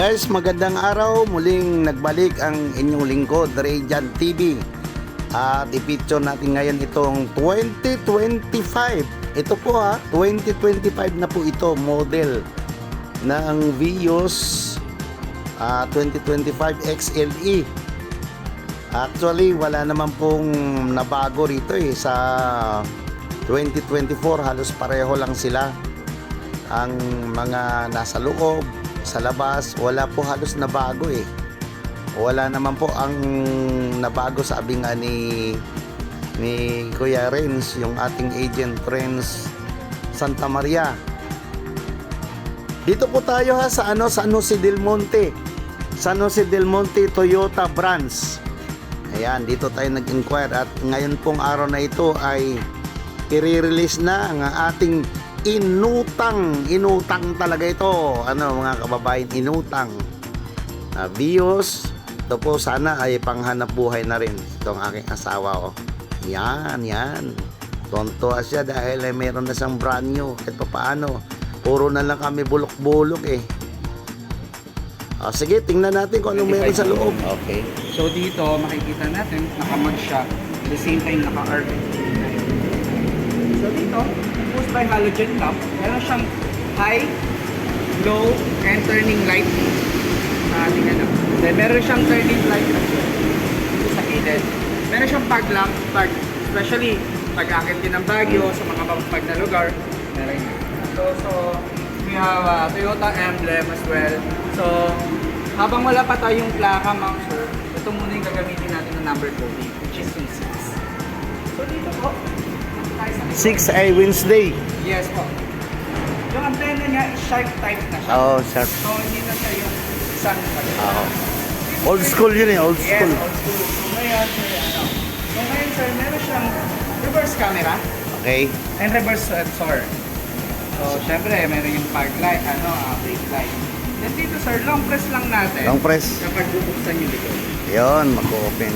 Guys, magandang araw. Muling nagbalik ang inyong lingkod, Radiant TV. At ipicture natin ngayon itong 2025. Ito po ha, 2025 na po ito, model ng Vios ah, 2025 XLE. Actually, wala naman pong nabago rito eh. Sa 2024, halos pareho lang sila. Ang mga nasa loob, sa labas, wala po halos nabago eh. Wala naman po ang nabago sa abingan ni ni Kuya Renz, yung ating agent Renz Santa Maria. Dito po tayo ha sa ano San Jose del Monte. San Jose del Monte Toyota branch. Ayan, dito tayo nag-inquire at ngayon pong araw na ito ay i-release na ang ating inutang. Inutang talaga ito. Ano mga kababayan, inutang. Na Vios, ito po sana ay panghanap buhay na rin itong aking asawa. Oh. Yan, yan. Tonto siya dahil ay meron na siyang brand new. Pa paano. Puro na lang kami bulok-bulok eh. Ah, sige, tingnan natin kung anong meron sa loob. Okay. So dito, makikita natin, nakamag siya. At the same time, naka-arc. So dito, push by halogen lamp, meron siyang high, low, and turning light sa ating ano. Then meron siyang turning light na dito sa gilid. Meron siyang fog lamp, pag, especially pag akit din ng Baguio, sa mga mapapag na lugar, meron. So, so, we have a Toyota emblem as well. So, habang wala pa tayong plaka, ma'am sir, ito muna yung gagamitin natin ng number coding, which is yung 6. So, dito po. 6 ay Wednesday. Yes po. Yung antena niya, sharp type na siya. Oo, sir. So, hindi na siya yung isang Oo. Old school yun eh, old Yes, school. old school. So, ngayon, sir, ano? So, ngayon, sir, meron siyang reverse camera Okay. and reverse sensor. So, syempre, meron yung fog light, ano, uh, brake light. Then dito, sir, long press lang natin. Long press. Kapag bubuksan yung likod. Yun, mag-open.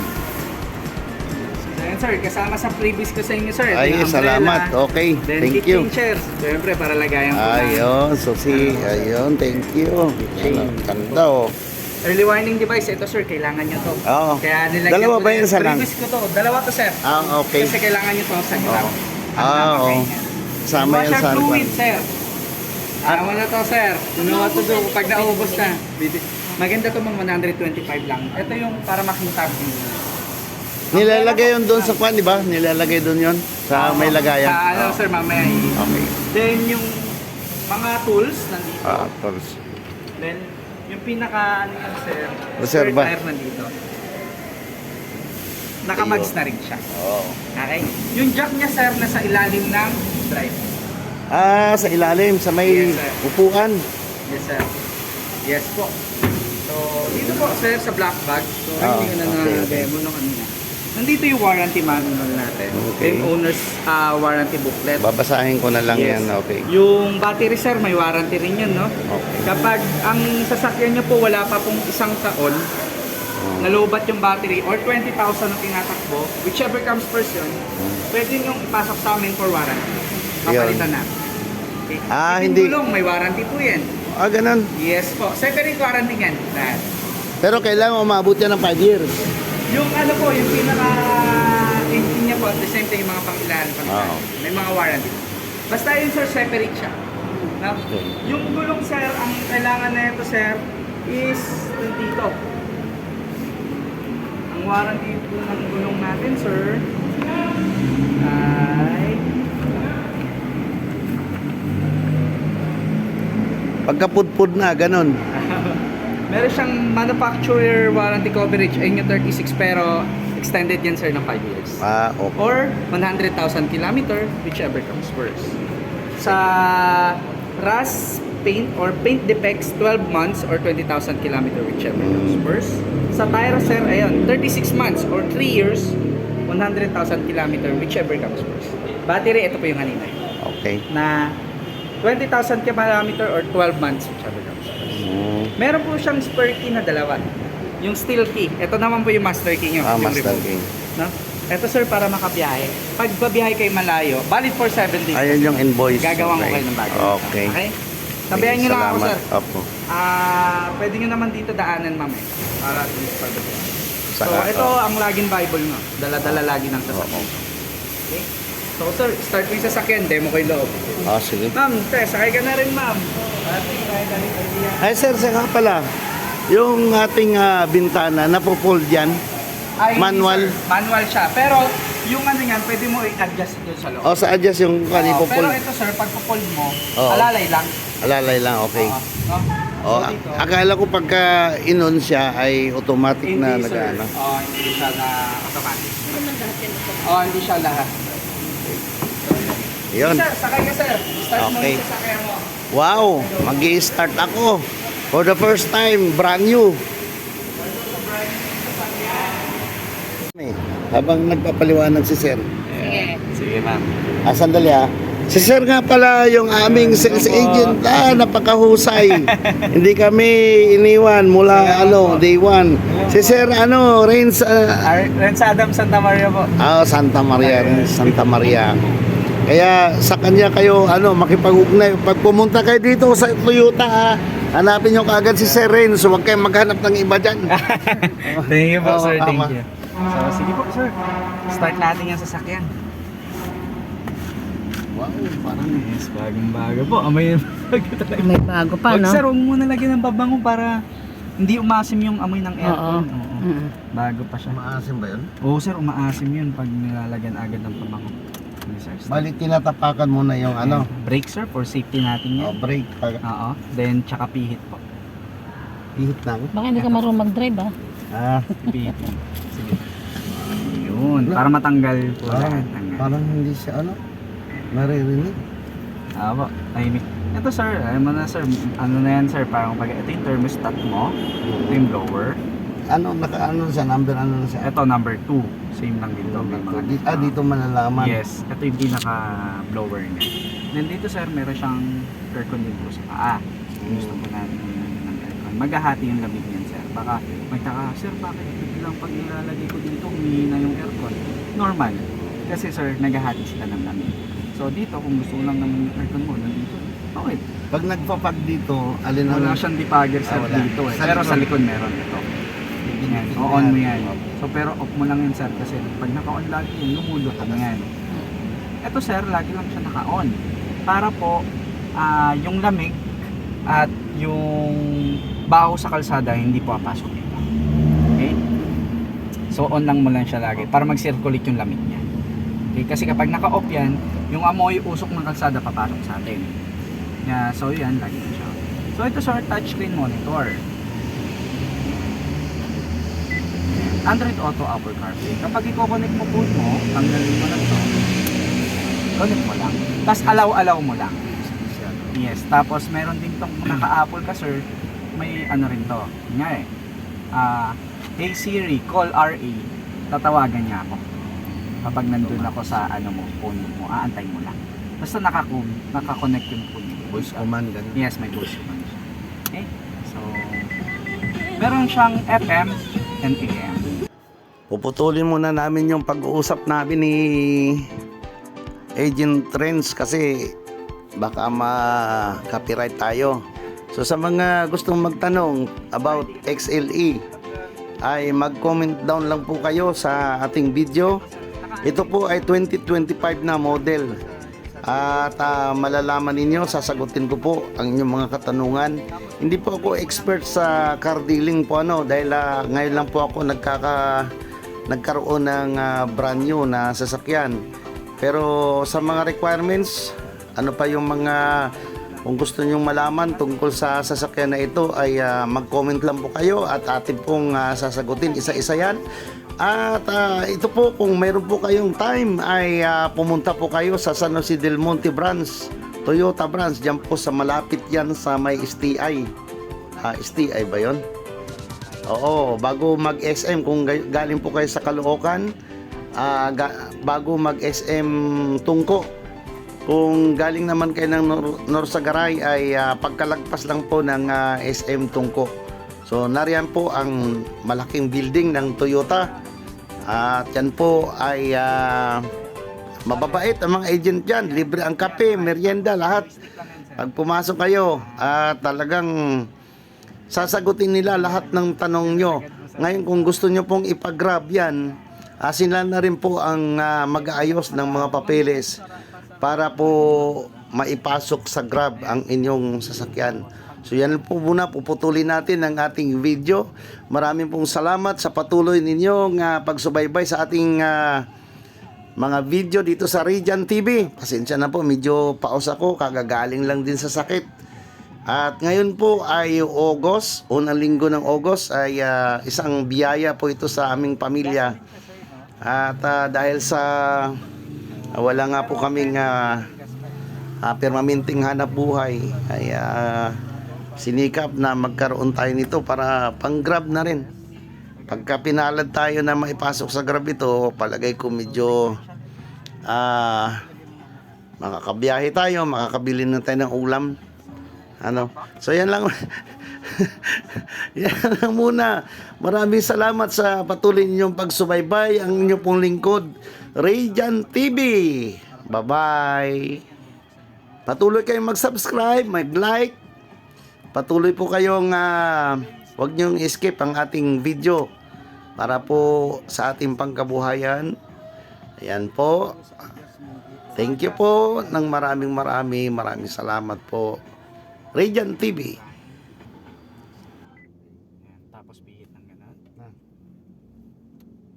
So, yan, sir, kasama sa previous ko sa inyo, sir. ito Ay, yung umbrella. salamat. Okay, Then, thank kitchen you. chairs. Syempre, para lagayan ko na. Ayun, Susi. Ayun, thank you. Ayun, Ganda oh. Early warning device, ito sir, kailangan nyo to. Oo. Kaya nilagyan Dalawa ko ba na yun sa lang? Previous ko to, dalawa to sir. Ah, okay. Kasi kailangan nyo to sa ground. Oo. Ah, oo. Sama yan sa fluid, harapan. sir. Ah, wala to, sir. You know what to do pag naubos na. Maganda to mga 125 lang. Ito yung para makita ko. Nilalagay yun doon sa kwan, di ba? Nilalagay doon yun sa may lagayan. Sa ano, sir, mamaya. i- Okay. Then yung mga tools nandito. Ah, tools. Then yung pinaka ano yan, sir. Reserva. spare tire nandito. Nakamags na rin siya. Oo. Okay? Yung jack niya, sir, nasa ilalim ng drive. Ah, sa ilalim, sa may Yes, sir. upuan. Yes, sir. Yes po. So, dito po, sir, sa black bag. So, Ah, hindi ko na okay, na-demo nung ano na. Nandito yung warranty manual natin. Okay. Yung owner's ah, warranty booklet. Babasahin ko na lang Yes. yan. Okay. Yung battery, sir, may warranty rin yun, no? Okay. Kapag ang sasakyan niyo po wala pa pong isang taon, Oh. nalubat yung battery or 20,000 ang tinatakbo, whichever comes first yun, pwede nyo ipasok sa amin for warranty. Papalitan na. Okay. Ah, hindi. gulong, may warranty po yan. Ah, ganun. Yes po. Separate warranty yan. Lahat. Pero kailangan umabot yan ng 5 years. Yung ano po, yung pinaka engine niya po at the same time yung mga pang-ilalim pang Oo. May mga warranty. Basta yun sir, separate siya. Na, Okay. Yung gulong sir, ang kailangan na ito sir is nandito. Ang warranty po ng gulong natin sir ay Pagkapudpud na, ganun. Meron siyang manufacturer warranty coverage ayun yung 36 pero extended yan sir ng 5 years. Ah, okay. or 100,000 kilometer, whichever comes first. Sa rust paint or paint defects, 12 months or 20,000 kilometer, whichever comes first. Sa tire, sir, ayun, 36 months or 3 years, 100,000 kilometer, whichever comes first. Battery, ito po yung kanina. Okay. Na 20,000 kilometer or 12 months, whichever comes first. Mm. Meron po siyang spare key na dalawa. Yung steel key. Ito naman po yung master key nyo. Ah, yung master remote. key. No? Ito sir, para makabiyahe. Pag babiyahe kayo malayo, valid for 7 days. Ayun yung invoice. Gagawa ko Okay. kayo ng bago. Okay. Okay? Sabihan nyo lang ako sir. Opo. Ah, pwede nyo naman dito daanan, ma'am eh. Para at least pag So, ito ang laging Bible mo. Dala-dala lagi ng sasakyan. Okay? So, sir, start mo yung sasakyan. Demo ko yung loob. Ah, sige. Ma'am, te, sakay ka na rin, ma'am. Ate, sakay ka rin. Ay, sir, saka pala, yung ating ah, bintana, napopold yan. Ay, hindi, Manual. sir. Manual siya. Pero, yung ano yan, pwede mo i-adjust doon sa loob. O, sa adjust yung Oo, pero pold. ito, sir, pag pupold mo, Oo. alalay lang. Alalay lang, okay. Oo, no? O, So, dito, akala ko pagka inon siya ay automatic na hindi, sir. nag-ano. Oo, hindi siya na automatic. Oo, hindi siya lahat. Yun. Sir, sakay ka, sir. Start mo Okay. yung sasakyan mo. Wow, mag start ako. For the first time, brand new. Habang nagpapaliwanag si Sir. Sige, ma'am. Ah, sandali ah. Si Sir nga pala yung aming sales agent. Ah, napakahusay. Hindi kami iniwan mula ano, day one. Si Sir ano, Rains, ah, Renz Adam Santa Maria po. ah, Santa Maria, Rains, Santa Maria. Kaya sa kanya kayo ano makipag-ugnay. Pag pumunta kayo dito sa Toyota, ah, hanapin nyo kaagad si Sir Rains. Huwag kayong maghanap ng iba dyan. Thank you po, Oo, sir. Thank tama. you. So, sige po, sir. Start natin yung sasakyan. wow, parang Yes, bagong bago po. Amoy yung bago talaga. May bago pa, Wag, no? sir, huwag mo na lagyan ng babango para hindi umasim yung amoy ng aircon. Oo. Mm. Bago pa siya. maasim ba yun? Oo, sir, umaasim yun pag nilalagyan agad ng pabango. Sir. start. Bali, tinatapakan mo na yung ano, Brake, sir, for safety natin oh, yan. brake. Pag, Oo. Then, tsaka pihit po. ihit lang. Baka hindi ka marunong mag-drive, ah. Ah, Pihit. Sige. Yun. Para matanggal po parang, lahat ng... parang hindi siya ano, naririnig. Apo, tahimik. Ito sir, mo na sir, ano na yan sir, parang pag ito yung thermostat mo, ito yung blower, Ano, naka ano siya, number ano siya? ito number 2, same lang dito. may mga Di, ah, dito malalaman. Yes, ito yung pinaka blower niya. Then dito sir, meron siyang aircon din po sa paa. Kung Gusto po natin ng ng aircon. Maghahati yung lamig niyan sir. Baka magtaka, sir bakit biglang pag nilalagay ko dito, humihina yung aircon? Normal. Kasi sir, naghahati sila ng lamig. So dito, kung gusto mo lang ng aircon mo, nandito. Okay. Pag nagpapag dito, alin ang Wala siyang depugger sir Ah, wala. dito eh. Sa Pero sa likod meron ito. Yan, o-on mo yan. So pero off mo lang yun sir kasi pag naka-on lagi yun, lumulutang yan. Ito sir, lagi lang siya naka-on. Para po, ah, yung lamig at yung baho sa kalsada hindi po papasok dito. Okay? So on lang mo lang siya lagi para mag-circulate yung lamig niya. Okay? Kasi kapag naka-off yan, yung amoy usok ng kalsada papasok sa atin. Yeah, so yan, lagi na siya. So ito sir, touchscreen monitor. Android Auto Apple CarPlay. Kapag i-connect mo phone mo, tanggalin mo na to. Connect mo lang. Tapos allow-allow mo lang. Yes, tapos meron din tong naka-Apple ka sir, may ano rin to. Nga eh. Ah, hey Siri, call RA. Tatawagan niya ako. Kapag nandun ako sa ano mo, phone mo, aantay mo lang. Basta naka naka-connect yung phone mo. voice command ganun. Yes, may voice command. Okay? So, meron siyang FM and AM. Puputulin muna namin yung pag-uusap namin ni Agent Trends kasi baka ma-copyright tayo. So sa mga gustong magtanong about XLE ay mag-comment down lang po kayo sa ating video. Ito po ay 2025 na model. At ah, malalaman ninyo, sasagutin ko po ang inyong mga katanungan. Hindi po ako expert sa car dealing po ano dahil ah, ngayon lang po ako nagkaka nagkaroon ng ah, brand new na sasakyan. Pero sa mga requirements, ano pa yung mga kung gusto nyong malaman tungkol sa sasakyan na ito ay ah, mag-comment lang po kayo at atin pong ah, sasagutin isa-isa yan. At ah, ito po kung mayroon po kayong time ay ah, pumunta po kayo sa San Jose del Monte branch, Toyota branch, diyan po sa malapit yan sa may STI. Ah, STI ba 'yon? Oo, bago mag-SM kung galing po kayo sa Caloocan, ah, ga- bago mag-SM Tungko. Kung galing naman kayo ng Nor- Norsagaray ay ah, pagkalagpas lang po ng ah, SM Tungko. So nariyan po ang malaking building ng Toyota. At yan po ay ah, mababait ang mga agent dyan. Libre ang kape, merienda, lahat. Pag pumasok kayo, ah, talagang sasagutin nila lahat ng tanong nyo. Ngayon kung gusto nyo pong ipag-grab yan, sila na rin po ang ah, mag-aayos ng mga papeles para po maipasok sa grab ang inyong sasakyan. So yan po muna, puputulin natin ang ating video. Maraming pong salamat sa patuloy ninyong ah, pagsubaybay sa ating ah, mga video dito sa Region TV. Pasensya na po, medyo paos ako, kagagaling lang din sa sakit. At ngayon po ay August, unang linggo ng August ay ah, isang biyaya po ito sa aming pamilya. At ah, dahil sa ah, wala nga po kaming ah, ah, permanenteng hanap buhay ay ah, sinikap na magkaroon tayo nito para pang-grab na rin. Pagka pinalad tayo na maipasok sa grab ito, palagay ko medyo ah makakabiyahe tayo, makakabili na tayo ng ulam. Ano? So yan lang. yan lang muna. Maraming salamat sa patuloy ninyong pagsubaybay. Ang inyong pong lingkod, Radiant TV. Bye-bye. Patuloy kayong mag-subscribe, mag-like. Patuloy po kayong ah, wag niyong skip ang ating video para po sa ating pangkabuhayan. Ayan po. Thank you po ng maraming marami, maraming salamat po. Radiant TV. Yan, tapos bihit ng ganun. Ah.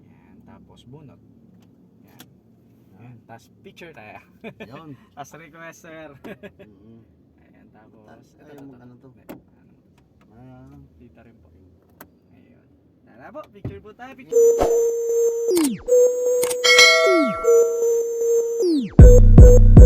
Yan, tapos bunot. Yan. Yan, tapos picture tayo. Yun. tapos request sir. Ayan, tapos. Ito, ito, ito. Ano to? Ano? Ah, dito rin po. Ayun. Tara po, picture po tayo. Picture.